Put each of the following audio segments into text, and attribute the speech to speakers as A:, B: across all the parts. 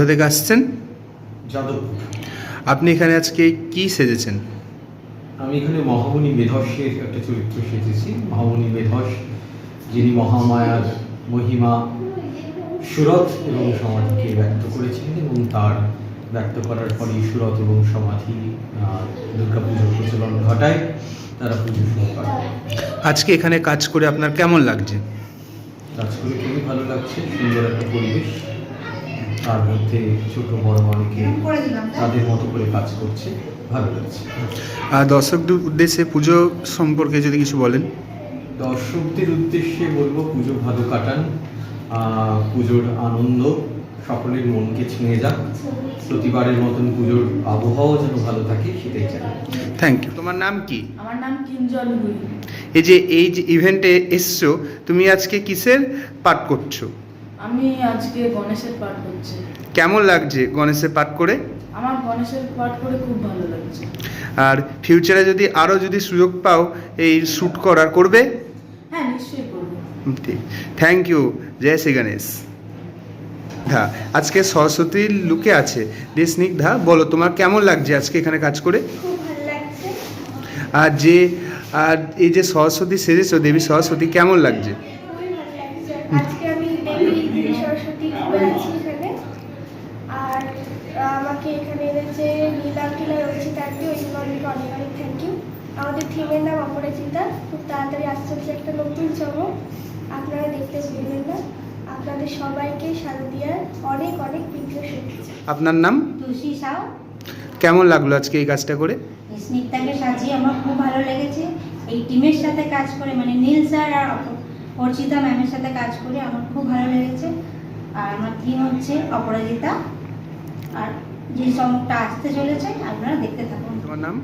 A: কোথা থেকে আসছেন?
B: যাদবপুর।
A: আপনি এখানে আজকে কি সেজেছেন?
B: আমি এখানে মহামণি বেধসের একটা চরিত্র সেজেছি। মহামণি বেধস যিনি মহামায়ার মহিমা সুরত এবং সমাধিকে ব্যক্ত করেছিলেন এবং তার ব্যক্ত করার পরে সুরত এবং সমাধি আহ, দুর্গাপুজোর প্রচলন ঘটায় তারা পুজো শুরু করে।
A: আজকে এখানে কাজ করে আপনার কেমন লাগছে?
B: কাজ করে খুবই ভালো লাগছে সুন্দর একটা পরিবেশ। তার মধ্যে ছোট বড় অনেকে তাদের মতো করে কাজ করছে। ভালো লাগছে।
A: আর দর্শকদের উদ্দেশ্যে পুজো সম্পর্কে যদি কিছু বলেন।
B: দর্শকদের উদ্দেশ্যে বলব পুজো ভালো কাটান পুজোর আনন্দ সকলের মনকে ছুঁয়ে যাক। প্রতিবারের মতন পুজোর আবহাওয়া যেন ভালো থাকে সেটাই চাই।
A: থ্যাংক ইউ তোমার নাম কি?
C: আমার নাম কিঞ্জল
A: এই যে এই যে ইভেন্টে এসছো তুমি আজকে কিসের পাঠ করছ?
C: আমি আজকে গণেশের পাঠ করছি।
A: কেমন লাগছে গণেশের পাঠ করে?
C: আমার গণেশের পাঠ করে খুব ভালো লাগছে।
A: আর ফিউচারে যদি আরও যদি সুযোগ পাও এই শ্যুট করার করবে?
C: হ্যাঁ নিশ্চয়ই করব।
A: ঠিক থ্যাংক ইউ জয় শ্রী গণেশ। হ্যাঁ আজকে সরস্বতীর লুকে আছে। দিয়ে স্নিগ্ধা বলো তোমার কেমন লাগছে আজকে এখানে কাজ করে?
D: খুব ভালো লাগছে।
A: আর যে আর এই যে সরস্বতী সেজেছো দেবী সরস্বতী কেমন লাগছে
D: খুবই ভালো লাগছে আজকে আমি দেবী এখানে আর আমাকে এখানে এনেছে নীলাম টিলা রয়েছে তাকে ওই জন্য অনেক অনেক অনেক থ্যাংক ইউ আমাদের থিমের নাম অপরাজিতা। খুব তাড়াতাড়ি আসতে হচ্ছে একটা নতুন চমক। আপনারা দেখতে ভুলবেন না। আপনাদের সবাইকে শারদিয়ার অনেক অনেক প্রীতীয় শুভেচ্ছা।
A: আপনার নাম?
E: তুলসী সাউ।
A: কেমন লাগল আজকে এই কাজটা করে?
E: স্নিগ্ধাকে সাজিয়ে আমার খুব ভালো লেগেছে। এই টিমের সাথে কাজ করে মানে নীল স্যার আর অর্চিতা ম্যামের সাথে কাজ করে আমার খুব ভালো লেগেছে। আর আমার থিম হচ্ছে অপরাজিতা। আর যে চমকটা আসতে চলেছে আপনারা দেখতে থাকুন।
A: তোমার নাম?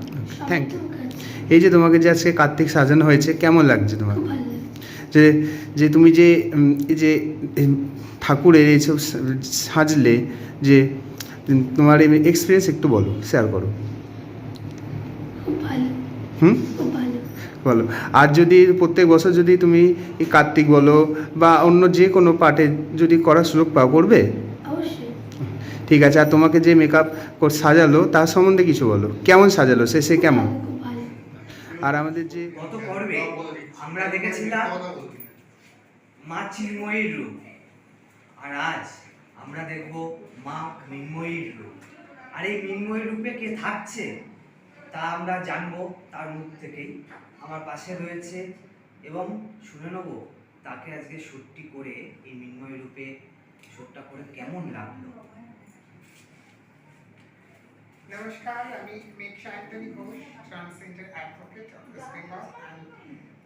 A: থ্যাংক ইউ এই যে তোমাকে যে আজকে কার্তিক সাজানো হয়েছে কেমন লাগছে তোমার? যে যে তুমি যে এই যে ঠাকুরের এইসব সাজলে যে তোমার এক্সপিরিয়েন্স একটু বলো শেয়ার করো। হুম? বলো। আর যদি প্রত্যেক বছর যদি তুমি কার্তিক বলো বা অন্য যে কোনো পার্টে যদি করার সুযোগ পাও করবে? ঠিক আছে আর তোমাকে যে মেকআপ সাজালো তার সম্বন্ধে কিছু বলো। কেমন সাজালো? সে সে কেমন? আর আমাদের যে
F: গত পর্বে আমরা দেখেছিলাম মা চিন্ময়ীর রূপ। আর আজ আমরা দেখব মা মৃন্ময়ীর রূপ। আর এই মৃন্ময়ীর রূপে কে থাকছে তা আমরা জানব তার মুখ থেকেই। আমার পাশে রয়েছে এবং শুনে নেব তাকে আজকে শ্যুটটি করে এই মৃন্ময়ী রূপে শ্যুটটা করে কেমন লাগল?
G: নমস্কার, আমি Megha Antony Ghosh transgender advocate of West Bengal and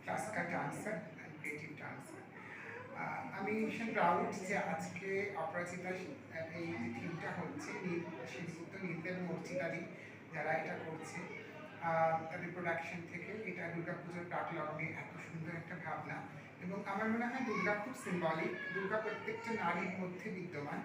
G: classical dancer and creative dancer আমি ভীষণ প্রাউড যে আজকে অপরাজিতা এই থিমটা হচ্ছে নীল, শ্রীযুক্ত নীলদেব মর্চিতারি যারা এটা করছে। আহ, তাদের প্রোডাকশন থেকে এটা দুর্গাপুজোর প্রাক লগ্নে এত সুন্দর একটা ভাবনা। এবং আমার মনে হয় দুর্গা খুব সিম্বলিক দুর্গা প্রত্যেকটা নারীর মধ্যে বিদ্যমান।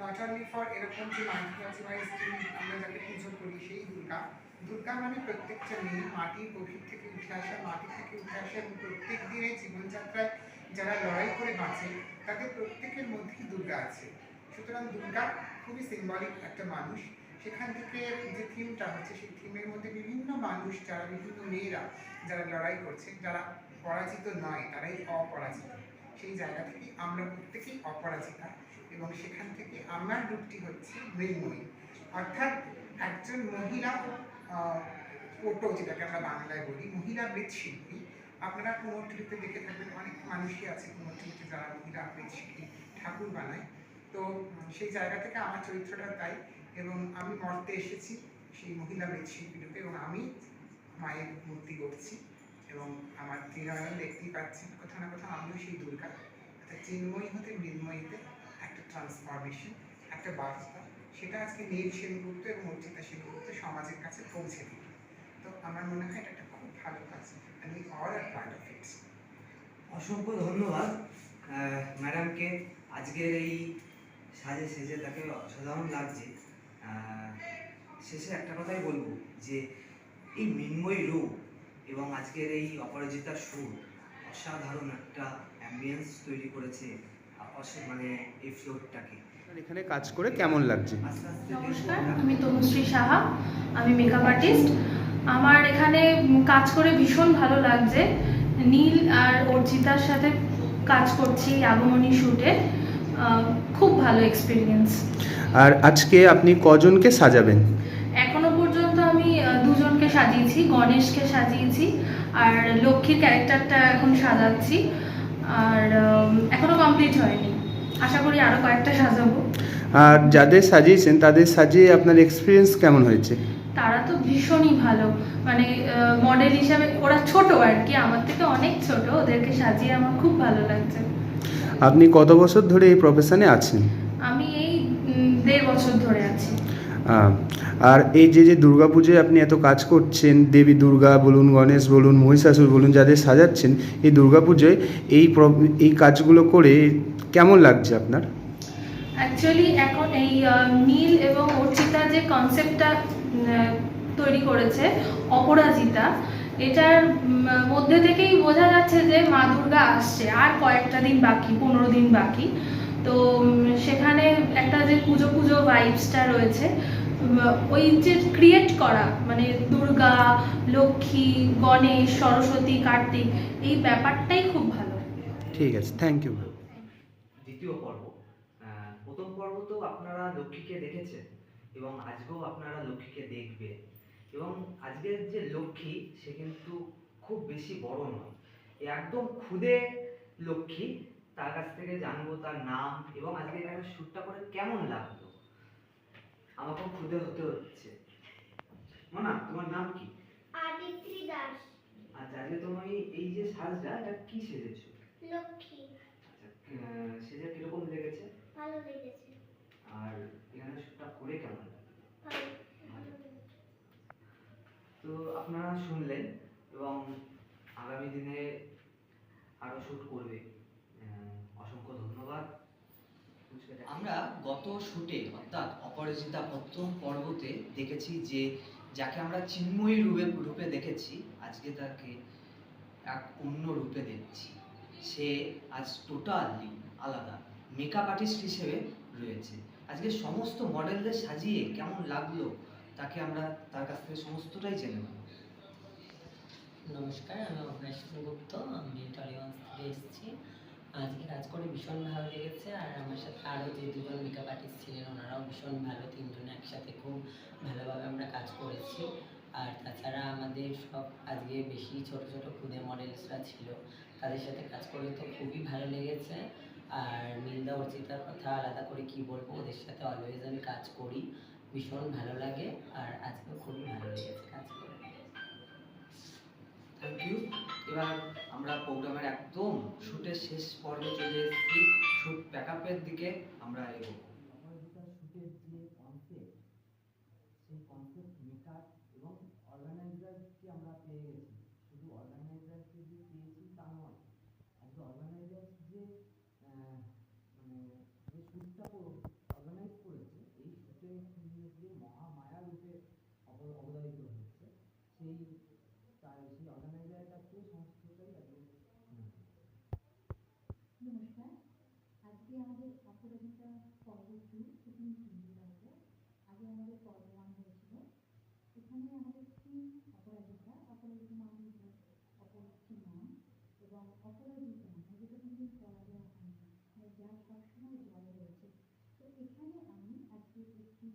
G: নট অনলি ফর এরকম যে মাইথোলজিওয়াইজ আমরা যাকে পুজো করি সেই দুর্গা। দুর্গা মানে প্রত্যেকটা মেয়ে মাটির গভীর থেকে উঠে আসা মাটি থেকে উঠে আসা এবং প্রত্যেক দিনের জীবনযাত্রায় যারা লড়াই করে বাঁচে তাদের প্রত্যেকের মধ্যেই দুর্গা আছে। সুতরাং দুর্গা খুবই সিম্বলিক একটা মানুষ। সেখান থেকে যে থিমটা হচ্ছে, সেই থিমের মধ্যে বিভিন্ন মানুষ, যারা বিভিন্ন মেয়েরা, যারা লড়াই করছে, যারা পরাজিত নয়, তারাই অপরাজিত। সেই জায়গা থেকে আমরা প্রত্যেকেই অপরাজিতা এবং সেখান থেকে আমার রূপটি হচ্ছে মৃন্ময়ী। অর্থাৎ একজন মহিলা পটো যেটাকে আমরা বাংলায় বলি, মহিলা মৃৎশিল্পী আপনারা কুমোরটুলিতে দেখে থাকবেন, অনেক মানুষই আছে কুমোরটুলিতে যারা মহিলা মৃৎশিল্পী ঠাকুর বানায়। তো সেই জায়গা থেকে আমার চরিত্রটা তাই। এবং আমি মর্তে এসেছি সেই মহিলা মৃৎশিল্পী রূপে এবং আমি মায়ের মূর্তি করছি এবং আমার ত্রিনয়ন দেখতেই পাচ্ছেন কোথাও না কোথাও আমিও সেই দুর্গা। অর্থাৎ চিন্ময়ী হতে মৃন্ময়ীতে একটা ট্রান্সফরমেশন একটা বার্তা। সেটা আজকে নীল সেনগুপ্ত এবং অর্চিতা সেনগুপ্ত সমাজের কাছে পৌঁছে দিল। তো আমার মনে হয় এটা একটা খুব ভালো কাজ we all are part of it.
F: অসংখ্য ধন্যবাদ। ম্যাডামকে আজকের এই সাজে সেজে তাকে অসাধারণ লাগছে। শেষে একটা কথাই বলব যে এই মৃন্ময়ী রূপ এবং আজকের এই অপরাজিতার সুর অসাধারণ একটা অ্যাম্বিয়েন্স তৈরি করেছে মানে এই ফ্লোরটাকে
A: এখানে কাজ করে কেমন লাগছে?
F: আস্তে আস্তে
C: নমস্কার আমি তনুশ্রী সাহা আমি মেকআপ আর্টিস্ট আমার এখানে কাজ করে ভীষণ ভালো লাগছে। নীল আর অর্চিতার সাথে কাজ করছি আগমনী শ্যুটে খুব ভালো এক্সপিরিয়েন্স
A: আর আজকে আপনি কজনকে সাজাবেন?
C: এখনও পর্যন্ত আমি দুজনকে সাজিয়েছি গণেশকে সাজিয়েছি আর লক্ষ্মীর ক্যারেক্টারটা এখন সাজাচ্ছি আর এখনও কমপ্লিট হয়নি। আশা করি আরও কয়েকটা সাজাবো।
A: আর যাদের সাজিয়েছেন তাদের সাজিয়ে আপনার এক্সপিরিয়েন্স কেমন হয়েছে?
C: তারা তো ভীষণই ভালো। মানে মডেল হিসাবে ওরা ছোট আর কি আমার থেকে অনেক ছোট ওদেরকে সাজিয়ে আমার খুব ভালো লাগছে।
A: আপনি কত বছর ধরে এই প্রফেশনে আছেন?
C: আমি এই দেড় বছর ধরে আছি।
A: আর এই যে যে দুর্গাপুজোয় আপনি এত কাজ করছেন দেবী দুর্গা বলুন গণেশ বলুন মহিষাসুর বলুন যাদের সাজাচ্ছেন এই দুর্গাপুজোয় এই এই কাজগুলো করে কেমন লাগছে আপনার?
C: অ্যাকচুয়ালি এখন এই নীল এবং অর্চিতা যে কনসেপ্টটা তৈরি করেছে অপরাজিতা এটার মধ্যে থেকেই বোঝা যাচ্ছে যে মা দুর্গা আসছে। আর কয়েকটা দিন বাকি পনেরো দিন বাকি। তো সেখানে একটা যে পুজো পুজো ভাইবসটা রয়েছে ওই যে ক্রিয়েট করা মানে দুর্গা লক্ষ্মী গণেশ সরস্বতী কার্তিক এই ব্যাপারটাই খুব ভালো।
A: ঠিক আছে থ্যাংক ইউ
F: দ্বিতীয় পর্ব প্রথম পর্ব তো আপনারা লক্ষ্মীকে দেখেছেন এবং আজকেও আপনারা লক্ষ্মীকে দেখবেন। এবং আজকের যে লক্ষ্মী সে কিন্তু খুব বেশি বড় নয়। একদম খুদে লক্ষ্মী। তার কাছ থেকে জানব তার নাম এবং আজকে এখানে শ্যুটটা করে কেমন লাগল? আমাকেও খুদে হতে হচ্ছে। মনা তোমার নাম কি?
D: আদিত্রি দাস।
F: আচ্ছা আজকে তোমার এই- যে সাজটা এটা কি সেজেছো?
D: লক্ষ্মী।
F: আচ্ছা সেজে কীরকম লেগেছে?
D: ভালো লেগেছে।
F: আর এখানে শ্যুটটা করে কেমন লাগে
D: ভালো।
F: তো আপনারা শুনলেন এবং আগামী দিনে আরও শ্যুট করবে। অসংখ্য ধন্যবাদ।
H: আমরা গত শুটে অর্থাৎ অপরাজিতা প্রথম পর্বতে দেখেছি যে যাকে আমরা চিন্ময়ী রূপে রূপে দেখেছি আজকে তাকে এক অন্য রূপে দেখছি। সে আজ টোটালি আলাদা মেকআপ আর্টিস্ট হিসেবে রয়েছে। আজকে সমস্ত মডেলদের সাজিয়ে কেমন লাগল তাকে আমরা তার কাছ থেকে সমস্তটাই জেনে নেব।
I: নমস্কার, আমি অগ্নেশ গুপ্ত, আমি টলিগঞ্জ থেকে এসেছি। আজকে কাজ করে ভীষণ ভালো লেগেছে আর আমার সাথে আরও যে দুজন মেকআপ আর্টিস্ট ছিলেন, ওনারাও ভীষণ ভালো, তিনজনে একসাথে খুব ভালোভাবে আমরা কাজ করেছি। আর তাছাড়া আমাদের সব আজকে বেশি ছোট ছোট খুদে মডেলসরা ছিল, তাদের সাথে কাজ করে তো খুবই ভালো লেগেছে। আর নীলদা অর্চিতার কথা আলাদা করে কি বলব, ওদের সাথে অলওয়েজ আমি কাজ করি। ভীষণ ভালো লাগে আর আজকে খুবই ভালো লেগেছে কাজ করে।
H: থ্যাংক ইউ এবার আমরা প্রোগ্রামের একদম শ্যুটের শেষ পর্বে চলে এসেছি, শুট প্যাকআপের দিকে আমরা এগোবো শুটের যে কনসেপ্ট সেই কনসেপ্ট মেকার এবং অর্গানাইজারকে আমরা পেয়ে গেছি শুধু অর্গানাইজারকে যে পেয়েছি তা নয় আজকে অর্গানাইজার যে আহ, মানে যে শ্যুটটা অর্গানাইজ করেছে এই শ্যুটে যে মহামায়া রূপে অব- অবতারিত হচ্ছে সেই তাই সেই অর্গানাইজারটাকে সংস্থাটাই আজকে
E: নমস্কার আজকে আমাদের অপরাজিতা পর্ব টু সেখানে হয়েছে আগে আমাদের পর্ব হয়েছিল। এখানে আমাদের টিম অপরাজিতা অপরাজিতা মানে অপরাধী নাম এবং অপরাজিতা নাম। যেটা কিন্তু মানে যার সবসময় জয় রয়েছে। তো এখানে আমি আজকে একটি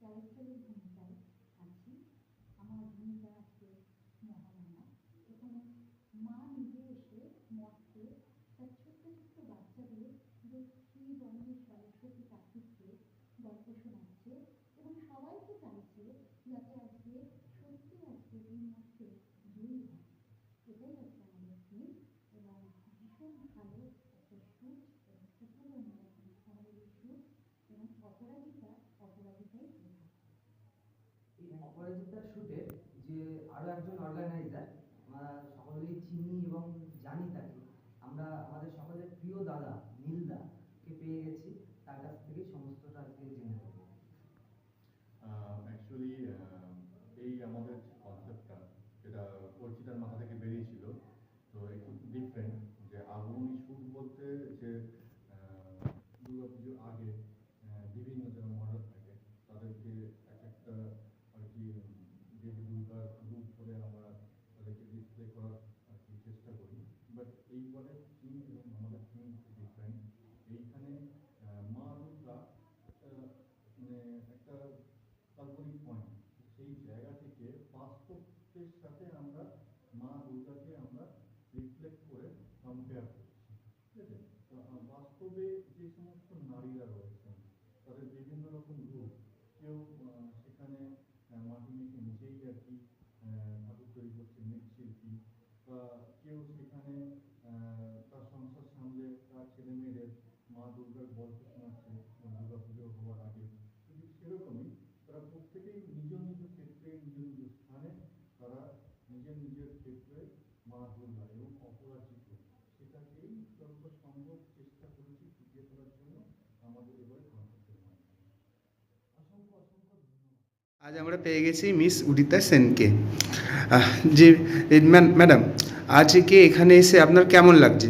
E: ক্যারেক্টারের ভূমিকায় আছি আমার ভূমিকা আজকে মহামায়া এখানে মা নিজে এসে মঠকে তার ছোট্ট ছোট্ট বাচ্চাদের লক্ষ্মী গণেশ সরস্বতী কার্তিককে গল্প শোনাচ্ছে এবং সবাইকে চাইছে যাতে আজকে সত্যি আজকে এই মঠে জয়ী হয় এটাই হচ্ছে আমাদের থিম এবং ভীষণ ভালো একটা শ্যুট এবং সুপুর আমাদের এই শ্যুট এবং অপরাজিতা অপরাজিতাই হয়ে থাকে
H: এই অপরাজিতার শুটে যে আরও একজন অর্গানাইজার আমরা সকলেই চিনি এবং জানি তাকে আমরা আমাদের সকলের প্রিয় দাদা নীলদাকে পেয়ে গেছি তার কাছ থেকেই সমস্তটা আজকে জেনে নেব
J: অ্যাকচুয়ালি এই আমাদের কনসেপ্টটা যেটা অর্চিতার মাথা থেকে বেরিয়েছিল তো একটু ডিফারেন্ট যে আগমনী সুর বলতে যে যে সমস্ত নারীরা রয়েছেন তাদের বিভিন্ন রকম রূপ কেউ আহ, সেখানে আহ, মাটি মেখে নিজেই আর কি আহ, ঠাকুর তৈরি করছে মৃৎশিল্পী বা কেউ সেখানে আহ, তার সংসার সামলে তার ছেলে মেয়েদের মা দুর্গার গল্প শোনাচ্ছে দুর্গা পুজো হওয়ার আগে ঠিক সেরকমই তারা প্রত্যেকেই নিজ নিজ ক্ষেত্রে নিজ নিজ স্থানে তারা নিজের নিজের ক্ষেত্রে মা এবং অপরাজিত। সেটাকেই যত সম্ভব চেষ্টা করেছি ফুটিয়ে তোলার জন্য। আমাদের এবারে কনসার্টের মাধ্যমে অসংখ্য অসংখ্য
A: আজ আমরা পেয়ে গেছি মিস উদিতা সেনকে। আহ, যে ম্যাডাম আজকে এখানে এসে আপনার কেমন লাগছে?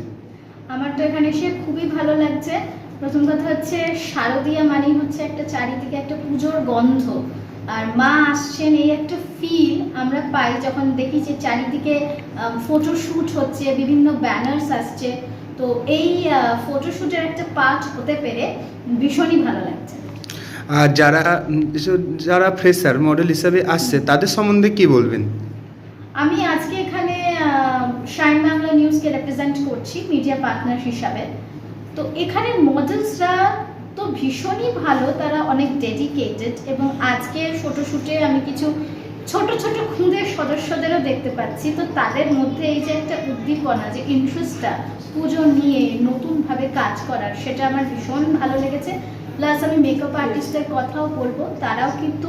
K: আমার তো এখানে এসে খুবই ভালো লাগছে। প্রথম কথা হচ্ছে শারদীয়া মানেই হচ্ছে একটা চারিদিকে একটা পুজোর গন্ধ। আর মা আসছেন এই একটা ফিল আমরা পাই যখন দেখি যে চারিদিকে ফটোশ্যুট হচ্ছে বিভিন্ন ব্যানার্স আসছে। তো এই ফটোশ্যুটের একটা পার্ট হতে পেরে ভীষণই ভালো লাগছে।
A: আর যারা যারা ফ্রেশার মডেল হিসাবে আসছে তাদের সম্বন্ধে কি বলবেন?
K: আমি আজকে এখানে শাইন বাংলা নিউজকে রেপ্রেজেন্ট করছি মিডিয়া পার্টনার হিসাবে। তো এখানে মডেলসরা তো ভীষণই ভালো, তারা অনেক ডেডিকেটেড এবং আজকে ফটোশ্যুটে আমি কিছু ছোট ছোট খুঁদের সদস্যদেরও দেখতে পাচ্ছি। তো তাদের মধ্যে এই যে একটা উদ্দীপনা যে ইন্টারেস্টটা পুজো নিয়ে নতুনভাবে কাজ করার, সেটা আমার ভীষণ ভালো লেগেছে। প্লাস আমি মেকআপ আর্টিস্টের কথাও বলব, তারাও কিন্তু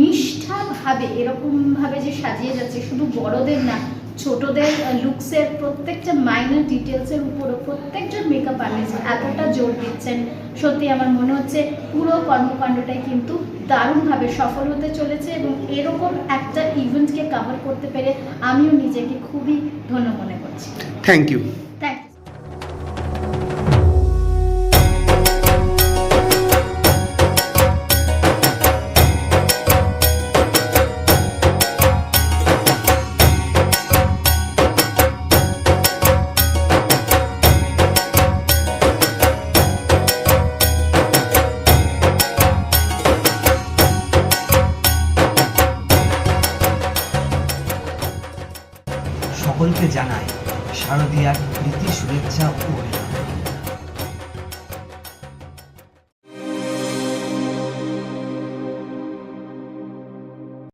K: নিষ্ঠাভাবে এরকমভাবে যে সাজিয়ে যাচ্ছে, শুধু বড়দের না ছোটদের লুকসের প্রত্যেকটা মাইনর ডিটেলসের উপরও প্রত্যেকজন মেকআপ আর্টিস্ট এতটা জোর দিচ্ছেন। সত্যি আমার মনে হচ্ছে পুরো কর্মকাণ্ডটাই কিন্তু দারুণভাবে সফল হতে চলেছে এবং এরকম একটা ইভেন্টকে কভার করতে পেরে আমিও নিজেকে খুবই ধন্য মনে করছি।
A: থ্যাংক ইউ
F: জানাই শারদীয়ার প্রীতি শুভেচ্ছা ও